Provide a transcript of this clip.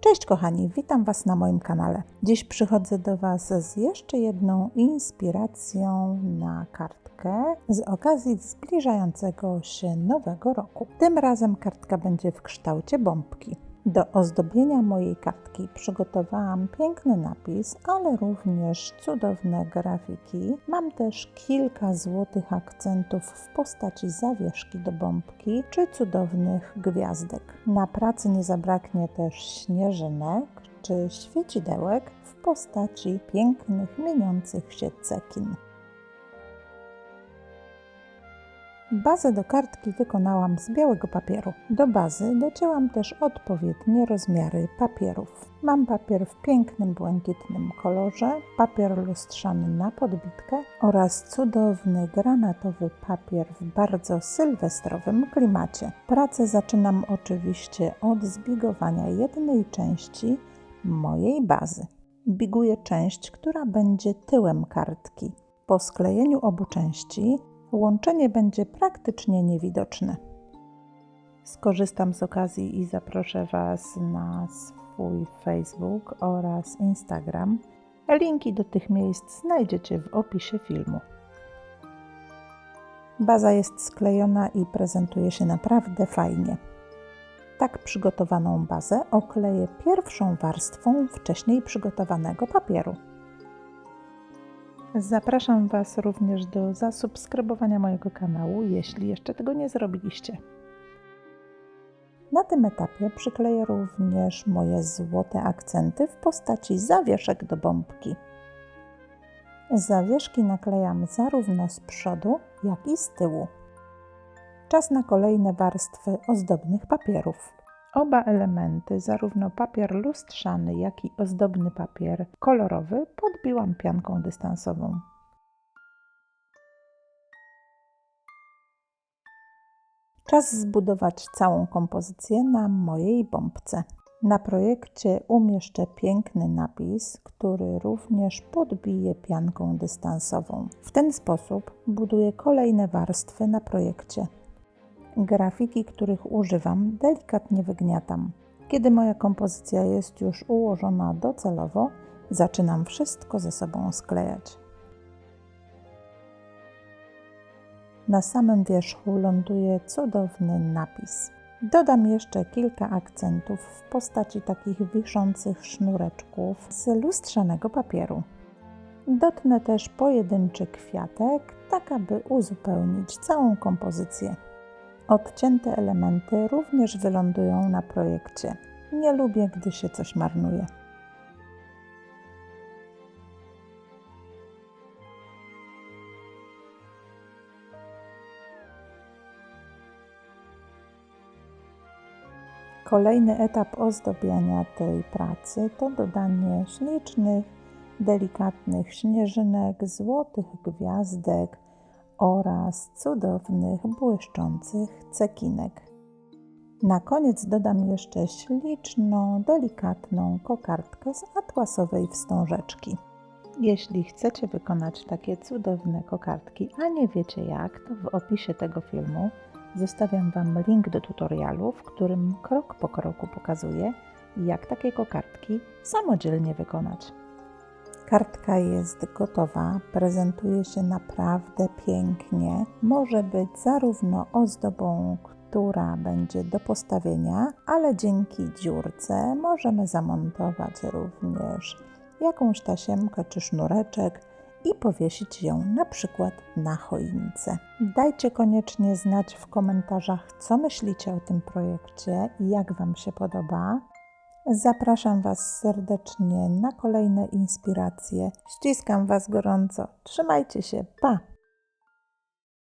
Cześć kochani, witam Was na moim kanale. Dziś przychodzę do Was z jeszcze jedną inspiracją na kartkę z okazji zbliżającego się nowego roku. Tym razem kartka będzie w kształcie bombki. Do ozdobienia mojej kartki przygotowałam piękny napis, ale również cudowne grafiki. Mam też kilka złotych akcentów w postaci zawieszki do bombki czy cudownych gwiazdek. Na pracy nie zabraknie też śnieżynek czy świecidełek w postaci pięknych, mieniących się cekin. Bazę do kartki wykonałam z białego papieru. Do bazy docięłam też odpowiednie rozmiary papierów. Mam papier w pięknym błękitnym kolorze, papier lustrzany na podbitkę oraz cudowny granatowy papier w bardzo sylwestrowym klimacie. Pracę zaczynam oczywiście od zbigowania jednej części mojej bazy. Biguję część, która będzie tyłem kartki. Po sklejeniu obu części Łączenie będzie praktycznie niewidoczne. Skorzystam z okazji i zaproszę Was na swój Facebook oraz Instagram. Linki do tych miejsc znajdziecie w opisie filmu. Baza jest sklejona i prezentuje się naprawdę fajnie. Tak przygotowaną bazę okleję pierwszą warstwą wcześniej przygotowanego papieru. Zapraszam Was również do zasubskrybowania mojego kanału, jeśli jeszcze tego nie zrobiliście. Na tym etapie przykleję również moje złote akcenty w postaci zawieszek do bombki. Zawieszki naklejam zarówno z przodu, jak i z tyłu. Czas na kolejne warstwy ozdobnych papierów. Oba elementy, zarówno papier lustrzany, jak i ozdobny papier kolorowy, podbiłam pianką dystansową. Czas zbudować całą kompozycję na mojej bombce. Na projekcie umieszczę piękny napis, który również podbiję pianką dystansową. W ten sposób buduję kolejne warstwy na projekcie. Grafiki, których używam, delikatnie wygniatam. Kiedy moja kompozycja jest już ułożona docelowo, zaczynam wszystko ze sobą sklejać. Na samym wierzchu ląduje cudowny napis. Dodam jeszcze kilka akcentów w postaci takich wiszących sznureczków z lustrzanego papieru. Dotnę też pojedynczy kwiatek, tak aby uzupełnić całą kompozycję. Odcięte elementy również wylądują na projekcie. Nie lubię, gdy się coś marnuje. Kolejny etap ozdobiania tej pracy to dodanie ślicznych, delikatnych śnieżynek, złotych gwiazdek, oraz cudownych, błyszczących cekinek. Na koniec dodam jeszcze śliczną, delikatną kokardkę z atłasowej wstążeczki. Jeśli chcecie wykonać takie cudowne kokardki, a nie wiecie jak, to w opisie tego filmu zostawiam Wam link do tutorialu, w którym krok po kroku pokazuję, jak takie kokardki samodzielnie wykonać. Kartka jest gotowa, prezentuje się naprawdę pięknie. Może być zarówno ozdobą, która będzie do postawienia, ale dzięki dziurce możemy zamontować również jakąś tasiemkę czy sznureczek i powiesić ją na przykład na choince. Dajcie koniecznie znać w komentarzach, co myślicie o tym projekcie i jak Wam się podoba. Zapraszam Was serdecznie na kolejne inspiracje. Ściskam Was gorąco. Trzymajcie się. Pa!